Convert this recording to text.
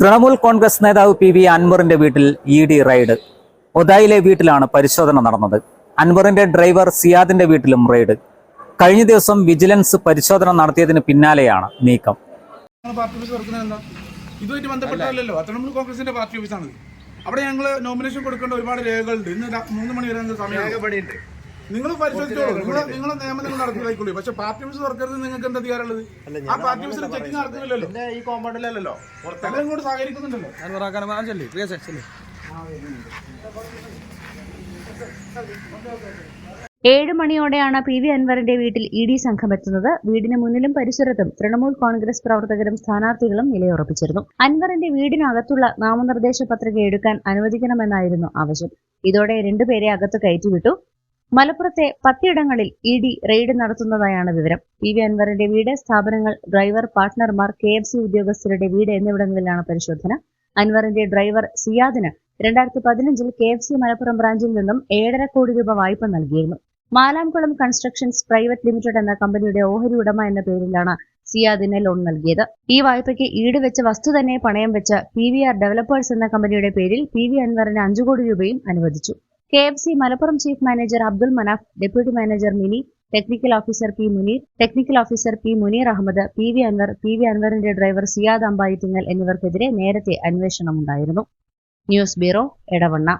തൃണമൂൽ കോൺഗ്രസ് നേതാവ് P V അൻവറിന്റെ വീട്ടിൽ ഇ ഡി റെയ്ഡ്. ഒതായിലെ വീട്ടിലാണ് പരിശോധന നടന്നത്. അൻവറിന്റെ ഡ്രൈവർ സിയാദിന്റെ വീട്ടിലും റെയ്ഡ്. കഴിഞ്ഞ ദിവസം വിജിലൻസ് പരിശോധന നടത്തിയതിന് പിന്നാലെയാണ് നീക്കം. ഇതുമായിട്ട് ബന്ധപ്പെട്ടല്ലോ തൃണമൂൽ കോൺഗ്രസിന്റെ പാർട്ടി ഓഫീസാണ് അവിടെ ഞങ്ങൾ നോമിനേഷൻ കൊടുക്കേണ്ട ഒരുപാട് രേഖകളുണ്ട്. ഇന്ന് മൂന്ന് മണി വരെ സമയം നിങ്ങൾ പരിശോധിച്ചോളൂ. നിങ്ങൾ നിങ്ങൾ നിയമനങ്ങൾ നടത്തിലായിക്കോളൂ പക്ഷെ പാർട്ടി ഓഫീസ് തുറക്കരുത് നിങ്ങൾക്ക് എന്താ അധികാരമുള്ളത് ആ പാർട്ടി ഓഫീസിൽ ചെക്കിംഗ് നടത്തുന്നില്ലല്ലോ ഈ കോമ്പൗണ്ടിലല്ലോ എല്ലാം ഇങ്ങോട്ട് സഹകരിക്കുന്നുണ്ടല്ലോ. ഏഴ് മണിയോടെയാണ് പി വി അൻവറിന്റെ വീട്ടിൽ ഇ ഡി സംഘം എത്തുന്നത്. വീടിന് മുന്നിലും പരിസരത്തും തൃണമൂൽ കോൺഗ്രസ് പ്രവർത്തകരും സ്ഥാനാർത്ഥികളും നിലയുറപ്പിച്ചിരുന്നു. അൻവറിന്റെ വീടിനകത്തുള്ള നാമനിർദ്ദേശ പത്രിക എടുക്കാൻ അനുവദിക്കണമെന്നായിരുന്നു ആവശ്യം. ഇതോടെ രണ്ടുപേരെ അകത്ത് കയറ്റിവിട്ടു. മലപ്പുറത്തെ പത്തിയിടങ്ങളിൽ ഇ ഡി റെയ്ഡ് നടത്തുന്നതായാണ് വിവരം. പി വി അൻവറിന്റെ വീട് സ്ഥാപനങ്ങൾ ഡ്രൈവർ പാർട്ട്ണർമാർ കെ എഫ് സി ഉദ്യോഗസ്ഥരുടെ വീട് എന്നിവിടങ്ങളിലാണ് പരിശോധന. അൻവറിന്റെ ഡ്രൈവർ സിയാദിന് രണ്ടായിരത്തി പതിനഞ്ചിൽ കെ എഫ് സി മലപ്പുറം ബ്രാഞ്ചിൽ നിന്നും ഏഴര കോടി രൂപ വായ്പ നൽകിയിരുന്നു. മാലാംകുളം കൺസ്ട്രക്ഷൻസ് പ്രൈവറ്റ് ലിമിറ്റഡ് എന്ന കമ്പനിയുടെ ഓഹരി ഉടമ എന്ന പേരിലാണ് സിയാദിന് ലോൺ നൽകിയത്. ഈ വായ്പയ്ക്ക് ഈട് വെച്ച വസ്തു തന്നെ പണയം വെച്ച് പി വി ആർ ഡെവലപ്പേഴ്സ് എന്ന കമ്പനിയുടെ പേരിൽ പി വി അൻവറിന് അഞ്ചു കോടി രൂപയും അനുവദിച്ചു. K F C Malappuram chief manager Abdul Manaf deputy manager Mini technical officer P Muneer technical officer P Muneer Ahammed P V Anvar P V അൻവറിന്റെ driver Siyad Ambayithingal എന്നിവർക്കെതിരെ നേരത്തെ അന്വേഷണമുണ്ടായിരുന്നു. News bureau Edavanna.